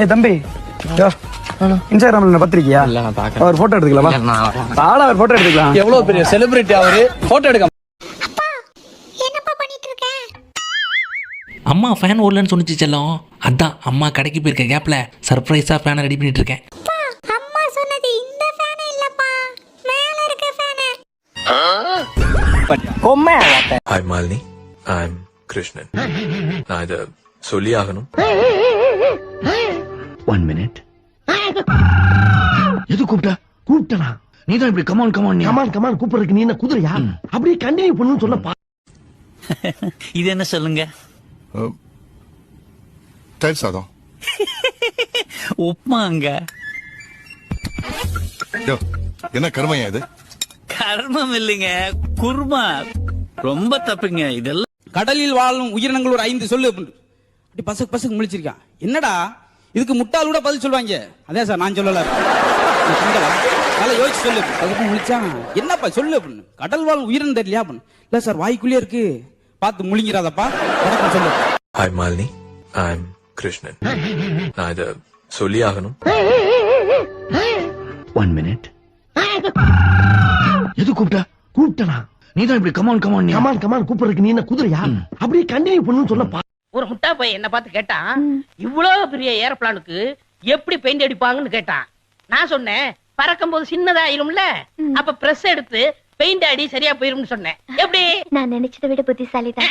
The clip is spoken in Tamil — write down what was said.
ஏய் தம்பி. இன்ஸ்டாகிராம்ல பத்திரிக்கையா இல்ல, நான் பார்க்கல. அவர் போட்டோ எடுத்துக்கலாமா. தாடா அவர் போட்டோ எடுத்துக்கலாம். எவ்வளவு பெரிய செலிபிரிட்டி அவரு? போட்டோ எடுக்க என்னப்பா பண்ணிட்டு இருக்க அம்மா ஃபேன் ஓடலன்னு சொன்னிச்சு செல்லம். அதான் அம்மா கடைக்கு போயிருக்க கேப்ல சர்ப்ரைஸா ஃபேனை ரெடி பண்ணிட்டு இருக்கேன் அப்பா அம்மா சொன்னது இந்த ஃபேன் இல்லப்பா. மேல இருக்க fan hi Malini I am Krishnan நான் இதை சொல்லி ஆகணும் ஒன் மினிட் எது கூப்பிட்ட? கூப்பிட்டனா? நீ தான் இப்படி come on come on come on come on கூப்பிடுறதுக்கு நீ என்ன குதிரையா? அப்படியே கண்டினியூ பண்ணுன்னு சொல்ல இது என்ன சொல்லுங்க? தயிர் சாதம். உப்மாங்க என்ன கருமையா இது? கர்மம் இல்லைங்க குருமா. ரொம்ப தப்புங்க இதெல்லாம் கடலில் வாழும் உயிரினங்கள் ஒரு ஐந்து சொல்லு. அப்படி பசக்கு பசக்கு முழிச்சிருக்கான் என்னடா? இதுக்கு முட்டாள் கூட பதில் சொல்லுவாங்க. அதே சார் நான் சொல்லல? நல்லா யோசிச்சு சொல்லு. அதுக்கு முழிச்சான் என்னப்பா சொல்லு அப்படின்னு. கடல் வாழும் உயிரினம் தெரியலையா அப்படின்னு. இல்ல சார் வாய்க்குள்ளே இருக்கு. பார்த்து முழிங்கிறாதப்பா. வணக்கம் சொல்லு. ஹாய் மாலினி ஐ கிருஷ்ணன் நான் இதை சொல்லி ஆகணும் ஒன் மினிட் எது கூப்பிட்ட? கூப்பிட்டனா? நீ தான் இப்படி come on come on come on come on கூப்பிடுறதுக்கு நீ என்ன குதிரையா? அப்படியே கண்டினியூ பண்ணுன்னு சொல்ல ஒரு முட்டா போய் என்ன பார்த்து கேட்டான் இவ்வளவு பெரிய ஏரோப்ளானுக்கு எப்படி பெயிண்ட் அடிப்பாங்கன்னு கேட்டான். நான் சொன்னேன் பறக்கும் போது சின்னதா ஆயிரும்ல அப்ப பிரஸ் எடுத்து பெயிண்ட் அடி சரியா போயிரும்னு சொன்னேன். எப்படி? நான் நினைச்சதை விட புத்திசாலி தான்